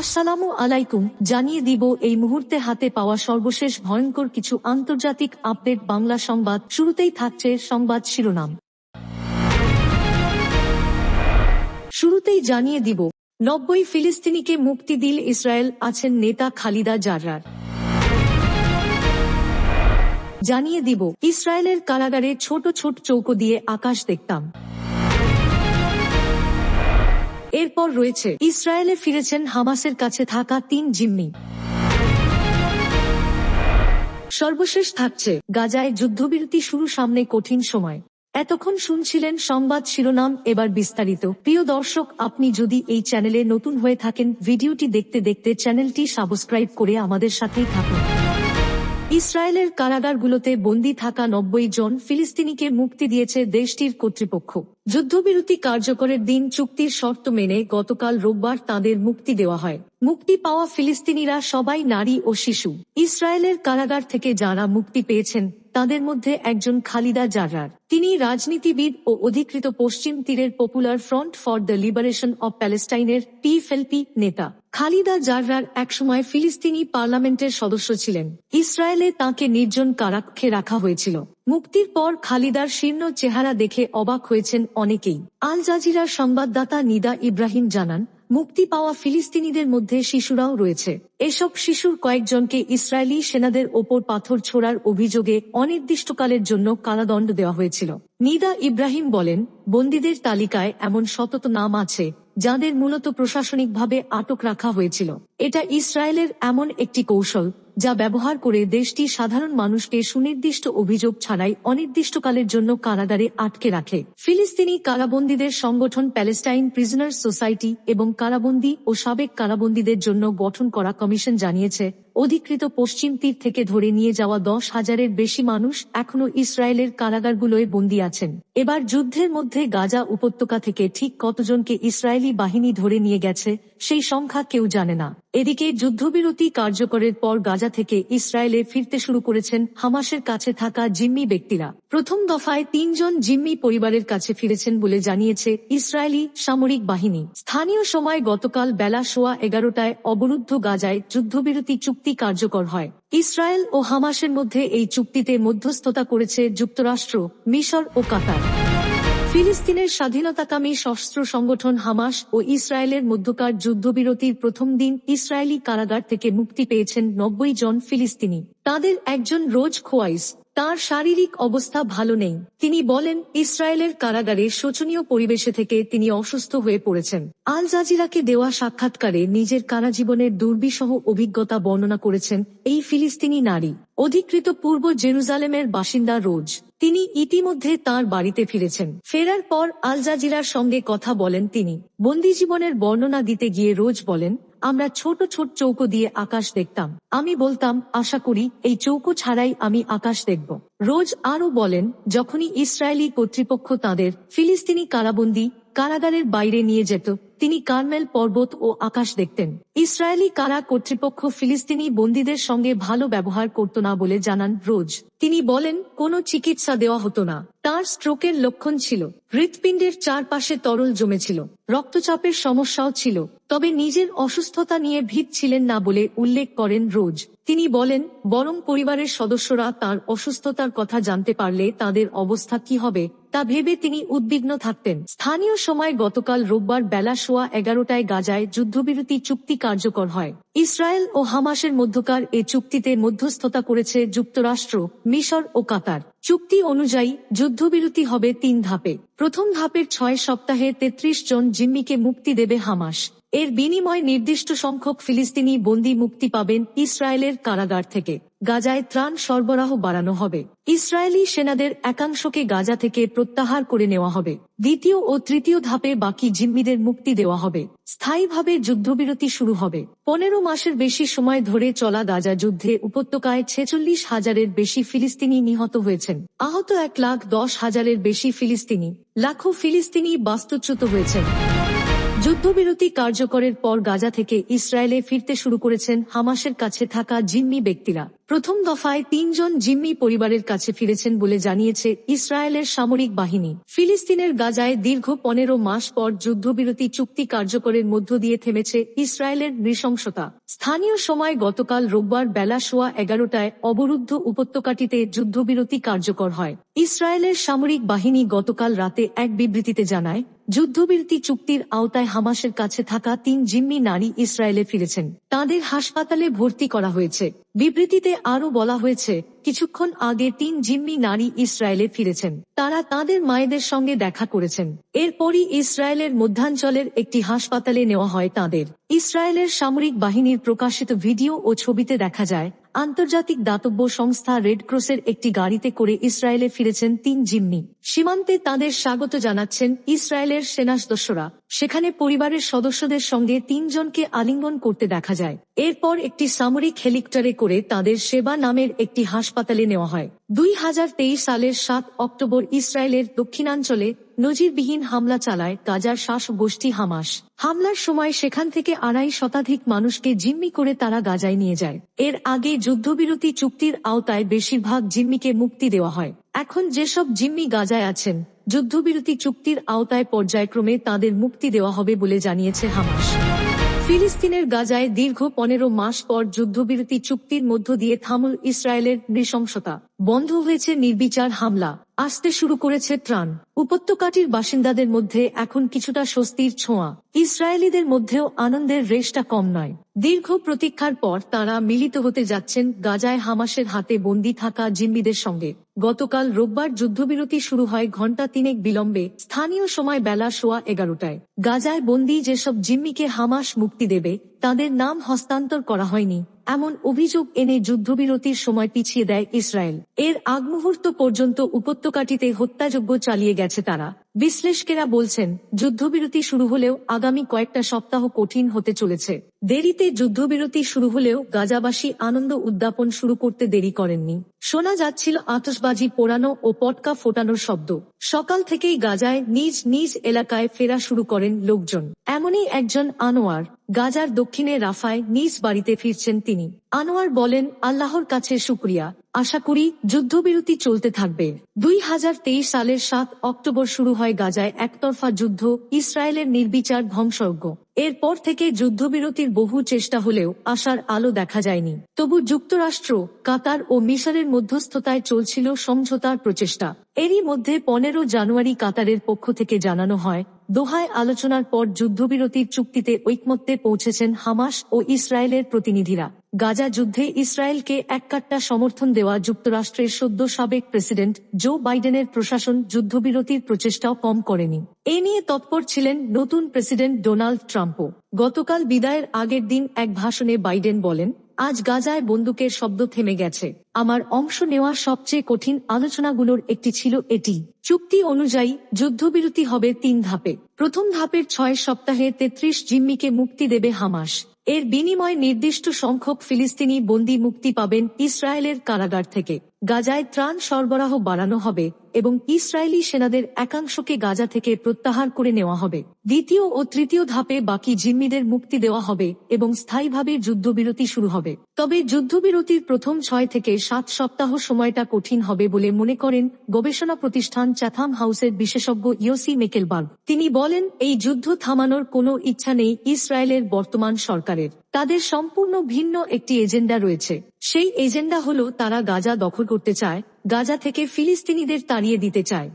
আসসালামু আলাইকুম, জানিয়ে দিব এই মুহূর্তে হাতে পাওয়া সর্বশেষ ভয়ঙ্কর কিছু আন্তর্জাতিক আপডেট বাংলা সংবাদ। শুরুতেই থাকছে সংবাদ শিরোনাম। শুরুতেই জানিয়ে দিব, নব্বই ফিলিস্তিনিকে মুক্তি দিল ইসরায়েল আছেন নেতা খালিদা জাররার। জানিয়ে দিব, ইসরায়েলের কারাগারে ছোট ছোট চৌকো দিয়ে আকাশ দেখতাম। এরপর রয়েছে, ইসরায়েলে ফিরেছেন হামাসের কাছে থাকা তিন জিম্মি। সর্বশেষ থাকছে, গাজায় যুদ্ধবিরতি শুরু সামনে কঠিন সময়। এতক্ষণ শুনছিলেন সংবাদ শিরোনাম, এবার বিস্তারিত। প্রিয় দর্শক, আপনি যদি এই চ্যানেলে নতুন হয়ে থাকেন, ভিডিওটি দেখতে দেখতে চ্যানেলটি সাবস্ক্রাইব করে আমাদের সাথেই থাকুন। ইসরায়েলের কারাগারগুলোতে বন্দী থাকা নব্বই জন ফিলিস্তিনিকে মুক্তি দিয়েছে দেশটির কর্তৃপক্ষ। যুদ্ধবিরতি কার্যকরের দিন চুক্তির শর্ত মেনে গতকাল রোববার তাদের মুক্তি দেওয়া হয়। মুক্তি পাওয়া ফিলিস্তিনিরা সবাই নারী ও শিশু। ইসরায়েলের কারাগার থেকে যারা মুক্তি পেয়েছেন তাদের মধ্যে একজন খালিদা জাররার তিনি রাজনীতিবিদ ও অধিকৃত পশ্চিম তীরের popular front for the liberation of প্যালেস্টাইনের পিএফএলপি নেতা। খালিদা জাররার একসময় ফিলিস্তিনি পার্লামেন্টের সদস্য ছিলেন। ইসরায়েলে তাকে নির্জন কারাক্ষে রাখা হয়েছিল। মুক্তির পর খালিদার শীর্ণ চেহারা দেখে অবাক হয়েছেন অনেকেই। আল জাজিরার সংবাদদাতা নিদা ইব্রাহিম জানান মুক্তি পাওয়া ফিলিস্তিনিদের মধ্যে শিশুরাও রয়েছে। এসব শিশুর কয়েকজনকে ইসরায়েলি সেনাদের ওপর পাথর ছোড়ার অভিযোগে অনির্দিষ্টকালের জন্য কারাদণ্ড দেওয়া হয়েছিল। নিদা ইব্রাহিম বলেন, বন্দীদের তালিকায় এমন শতত নাম আছে, যাদের মূলত প্রশাসনিকভাবে আটক রাখা হয়েছিল। এটা ইসরায়েলের এমন একটি কৌশল যা ব্যবহার করে দেশটি সাধারণ মানুষকে সুনির্দিষ্ট অভিযোগ ছাড়াই অনির্দিষ্টকালের জন্য কারাগারে আটকে রাখে। ফিলিস্তিনি কারাবন্দীদের সংগঠন প্যালেস্টাইন প্রিজনার সোসাইটি এবং কারাবন্দী ও সাবেক কারাবন্দীদের জন্য গঠন করা কমিশন জানিয়েছে অধিকৃত পশ্চিম তীর থেকে ধরে নিয়ে যাওয়া দশ হাজারের বেশি মানুষ এখনও ইসরায়েলের কারাগারগুলোয় বন্দী আছেন। এবার যুদ্ধের মধ্যে গাজা উপত্যকা থেকে ঠিক কতজনকে ইসরায়েলি বাহিনী ধরে নিয়ে গেছে, সেই সংখ্যা কেউ জানে না। এদিকে যুদ্ধবিরতি কার্যকরের পর গাজা থেকে ইসরায়েলে ফিরতে শুরু করেছেন হামাসের কাছে থাকা জিম্মি ব্যক্তিরা। প্রথম দফায় তিনজন জিম্মি পরিবারের কাছে ফিরেছেন বলে জানিয়েছে ইসরায়েলি সামরিক বাহিনী। স্থানীয় সময় গতকাল বেলা সোয়া এগারোটায় অবরুদ্ধ গাজায় যুদ্ধবিরতি চুক্তি কার্যকর হয়। ইসরায়েল ও হামাসের মধ্যে এই চুক্তিতে মধ্যস্থতা করেছে যুক্তরাষ্ট্র, মিশর ও কাতার। ফিলিস্তিনের স্বাধীনতাকামী সশস্ত্র সংগঠন হামাস ও ইসরায়েলের মধ্যকার যুদ্ধবিরতির প্রথম দিন ইসরায়েলি কারাগার থেকে মুক্তি পেয়েছেন নব্বই জন ফিলিস্তিনি। তাদের একজন রোজ খোয়াইস তার শারীরিক অবস্থা ভালো নেই। তিনি বলেন, ইসরায়েলের কারাগারে শোচনীয় পরিবেশে থেকে তিনি অসুস্থ হয়ে পড়েছেন। আল জাজিরাকে দেওয়া সাক্ষাৎকারে নিজের কারাজীবনের দুর্বিষহ অভিজ্ঞতা বর্ণনা করেছেন এই ফিলিস্তিনি নারী। অধিকৃত পূর্ব জেরুজালেমের বাসিন্দা রোজ। তিনি ইতিমধ্যে তার বাড়িতে ফিরেছেন। ফেরার পর আল জাজিরার সঙ্গে কথা বলেন তিনি। বন্দি জীবনের বর্ণনা দিতে গিয়ে রোজ বলেন আমরা ছোট ছোট চৌকো দিয়ে আকাশ দেখতাম। আমি বলতাম, আশা করি এই চৌকো ছাড়াই আমি আকাশ দেখব। রোজ আরও বলেন, যখনই ইসরায়েলি কর্তৃপক্ষ তাদের ফিলিস্তিনি কারাবন্দী কারাগারের বাইরে নিয়ে যেত তিনি কার্মেল পর্বত ও আকাশ দেখতেন। ইসরায়েলি কারা কর্তৃপক্ষ ফিলিস্তিনি বন্দীদের সঙ্গে ভালো ব্যবহার করত না বলে জানান রোজ তিনি বলেন, কোনো চিকিৎসা দেওয়া হতো না। তার স্ট্রোকের লক্ষণ ছিল। হৃৎপিণ্ডের চারপাশে তরল জমেছিল। রক্তচাপের সমস্যাও ছিল। তবে নিজের অসুস্থতা নিয়ে ভীত ছিলেন না বলে উল্লেখ করেন রোজ তিনি বলেন, বরং পরিবারের সদস্যরা তার অসুস্থতার কথা জানতে পারলে তাদের অবস্থা কি হবে, তা ভেবে তিনি উদ্বিগ্ন থাকতেন। স্থানীয় সময় গতকাল রোববার বেলা সোয়া এগারোটায় গাজায় যুদ্ধবিরতি চুক্তি কার্যকর হয়। ইসরায়েল ও হামাসের মধ্যকার এ চুক্তিতে মধ্যস্থতা করেছে যুক্তরাষ্ট্র, মিশর ও কাতার। চুক্তি অনুযায়ী যুদ্ধবিরতি হবে তিন ধাপে। প্রথম ধাপের ছয় সপ্তাহে তেত্রিশ জন জিম্মিকে মুক্তি দেবে হামাস। এর বিনিময় নির্দিষ্ট সংখ্যক ফিলিস্তিনি বন্দী মুক্তি পাবেন ইসরায়েলের কারাগার থেকে। গাজায় ত্রাণ সরবরাহ বাড়ানো হবে। ইসরায়েলি সেনাদের একাংশকে গাজা থেকে প্রত্যাহার করে নেওয়া হবে। দ্বিতীয় ও তৃতীয় ধাপে বাকি জিম্মিদের মুক্তি দেওয়া হবে। স্থায়ীভাবে যুদ্ধবিরতি শুরু হবে। পনেরো মাসের বেশি সময় ধরে চলা গাজা যুদ্ধে উপত্যকায় ছেচল্লিশ হাজারের বেশি ফিলিস্তিনি নিহত হয়েছেন। আহত এক লাখ দশ হাজারের বেশি ফিলিস্তিনি, লাখো ফিলিস্তিনি বাস্তুচ্যুত হয়েছেন। যুদ্ধবিরতি কার্যকরের পর গাজা থেকে ইসরায়েলে ফিরতে শুরু করেছেন হামাসের কাছে থাকা জিম্মি ব্যক্তিরা। প্রথম দফায় তিনজন জিম্মি পরিবারের কাছে ফিরেছেন বলে জানিয়েছে ইসরায়েলের সামরিক বাহিনী। ফিলিস্তিনের গাজায় দীর্ঘ পনেরো মাস পর যুদ্ধবিরতি চুক্তি কার্যকরের মধ্য দিয়ে থেমেছে ইসরায়েলের নৃশংসতা। স্থানীয় সময় গতকাল রোববার বেলা সোয়া এগারোটায় অবরুদ্ধ উপত্যকাটিতে যুদ্ধবিরতি কার্যকর হয়। ইসরায়েলের সামরিক বাহিনী গতকাল রাতে এক বিবৃতিতে জানায় যুদ্ধবিরতি চুক্তির আওতায় হামাসের কাছে থাকা তিন জিম্মি নারী ইসরায়েলে ফিরেছেন। তাদের হাসপাতালে ভর্তি করা হয়েছে। বিবৃতিতে আরও বলা হয়েছে, কিছুক্ষণ আগে তিন জিম্মি নারী ইসরায়েলে ফিরেছেন। তারা তাদের মায়েদের সঙ্গে দেখা করেছেন। এরপরই ইসরায়েলের মধ্যাঞ্চলের একটি হাসপাতালে নেওয়া হয় তাদের। ইসরায়েলের সামরিক বাহিনীর প্রকাশিত ভিডিও ও ছবিতে দেখা যায় আন্তর্জাতিক দাতব্য সংস্থা রেডক্রসের একটি গাড়িতে করে ইসরায়েলে ফিরেছেন তিন জিম্মি। সীমান্তে তাদের স্বাগত জানাচ্ছেন ইসরায়েলের সেনা সদস্যরা সেখানে পরিবারের সদস্যদের সঙ্গে তিনজনকে আলিঙ্গন করতে দেখা যায়। এরপর একটি সামরিক হেলিকপ্টারে করে তাদের সেবা নামের একটি হাসপাতালে নেওয়া হয়। দুই হাজার তেইশ সালের সাত অক্টোবর ইসরায়েলের দক্ষিণাঞ্চলে নজিরবিহীন হামলা চালায় গাজার শাস গোষ্ঠী হামাস। হামলার সময় সেখান থেকে আড়াই শতাধিক মানুষকে জিম্মি করে তারা গাজায় নিয়ে যায়। এর আগে যুদ্ধবিরতি চুক্তির আওতায় বেশিরভাগ জিম্মিকে মুক্তি দেওয়া হয়। এখন যেসব জিম্মি গাজায় আছেন, যুদ্ধবিরতি চুক্তির আওতায় পর্যায়ক্রমে তাদের মুক্তি দেওয়া হবে বলে জানিয়েছে হামাস। ফিলিস্তিনের গাজায় দীর্ঘ পনেরো মাস পর যুদ্ধবিরতি চুক্তির মধ্য দিয়ে থামুল ইসরায়েলের নৃশংসতা। বন্ধ হয়েছে নির্বিচার হামলা। আসতে শুরু করেছে ত্রাণ। উপত্যকাটির বাসিন্দাদের মধ্যে এখন কিছুটা স্বস্তির ছোঁয়া। ইসরায়েলিদের মধ্যেও আনন্দের রেশটা কম নয়। দীর্ঘ প্রতীক্ষার পর তারা মিলিত হতে যাচ্ছেন গাজায় হামাসের হাতে বন্দী থাকা জিম্মিদের সঙ্গে। গতকাল রোববার যুদ্ধবিরতি শুরু হয় ঘণ্টা তিনেক বিলম্বে, স্থানীয় সময় বেলা সোয়া এগারোটায়। গাজায় বন্দী যেসব জিম্মিকে হামাস মুক্তি দেবে তাদের নাম হস্তান্তর করা হয়নি। এমন অভিযোগ এনে যুদ্ধবিরতির সময় পিছিয়ে দেয় ইসরায়েল। এর আগমুহূর্ত পর্যন্ত উপত্যকাটিতে হত্যাযজ্ঞ চালিয়ে গেছে তারা। বিশ্লেষকেরা বলছেন, যুদ্ধবিরতি শুরু হলেও আগামী কয়েকটা সপ্তাহ কঠিন হতে চলেছে। দেরিতে যুদ্ধবিরতি শুরু হলেও গাজাবাসী আনন্দ উদ্যাপন শুরু করতে দেরি করেননি। শোনা যাচ্ছিল আতসবাজি পোড়ানো ও পটকা ফোটানোর শব্দ। সকাল থেকেই গাজায় নিজ নিজ এলাকায় ফেরা শুরু করেন লোকজন। এমনই একজন আনোয়ার, গাজার দক্ষিণে রাফায় নিজ বাড়িতে ফিরছেন তিনি। আনোয়ার বলেন, আল্লাহর কাছে শুক্রিয়া। আশা করি যুদ্ধবিরতি চলতে থাকবে। দুই হাজার তেইশ সালের সাত অক্টোবর শুরু হয় গাজায় একতরফা যুদ্ধ, ইসরায়েলের নির্বিচার ধ্বংসজ্ঞ এরপর থেকে যুদ্ধবিরতির বহু চেষ্টা হলেও আশার আলো দেখা যায়নি। তবু যুক্তরাষ্ট্র, কাতার ও মিশরের মধ্যস্থতায় চলছিল সমঝোতার প্রচেষ্টা। এরই মধ্যে পনেরো জানুয়ারি কাতারের পক্ষ থেকে জানানো হয়, দোহায় আলোচনার পর যুদ্ধবিরতির চুক্তিতে ঐকমত্যে পৌঁছেছেন হামাস ও ইসরায়েলের প্রতিনিধিরা। গাজা যুদ্ধে ইসরায়েলকে এককাট্টা সমর্থন দেওয়া যুক্তরাষ্ট্রের সদ্য সাবেক প্রেসিডেন্ট জো বাইডেনের প্রশাসন যুদ্ধবিরতির প্রচেষ্টাও কম করেনি। এ নিয়ে তৎপর ছিলেন নতুন প্রেসিডেন্ট ডোনাল্ড ট্রাম্পও। গতকাল বিদায়ের আগের দিন এক ভাষণে বাইডেন বলেন, আজ গাজায় বন্দুকের শব্দ থেমে গেছে। আমার অংশ নেওয়া সবচেয়ে কঠিন আলোচনাগুলোর একটি ছিল এটি। চুক্তি অনুযায়ী যুদ্ধবিরতি হবে তিন ধাপে। প্রথম ধাপের ছয় সপ্তাহে তেত্রিশ জিম্মিকে মুক্তি দেবে হামাস। এর বিনিময়ে নির্দিষ্ট সংখ্যক ফিলিস্তিনি বন্দি মুক্তি পাবেন ইসরায়েলের কারাগার থেকে। গাজায় ত্রাণ সরবরাহ বাড়ানো হবে। এবং ইসরায়েলি সেনাদের একাংশকে গাজা থেকে প্রত্যাহার করে নেওয়া হবে। দ্বিতীয় ও তৃতীয় ধাপে বাকি জিম্মিদের মুক্তি দেওয়া হবে এবং স্থায়ীভাবে যুদ্ধবিরতি শুরু হবে। তবে যুদ্ধবিরতির প্রথম ছয় থেকে সাত সপ্তাহ সময়টা কঠিন হবে বলে মনে করেন গবেষণা প্রতিষ্ঠান চ্যাথাম হাউসের বিশেষজ্ঞ ইয়োসি মেকেলবার্গ। তিনি বলেন, এই যুদ্ধ থামানোর কোনো ইচ্ছা নেই ইসরায়েলের বর্তমান সরকারের। তাদের সম্পূর্ণ ভিন্ন একটি এজেন্ডা রয়েছে। সেই এজেন্ডা হলো তারা গাজা দখল করতে চায় গাজা থেকে ফিলিস্তিনিদের তাড়িয়ে দিতে চায়।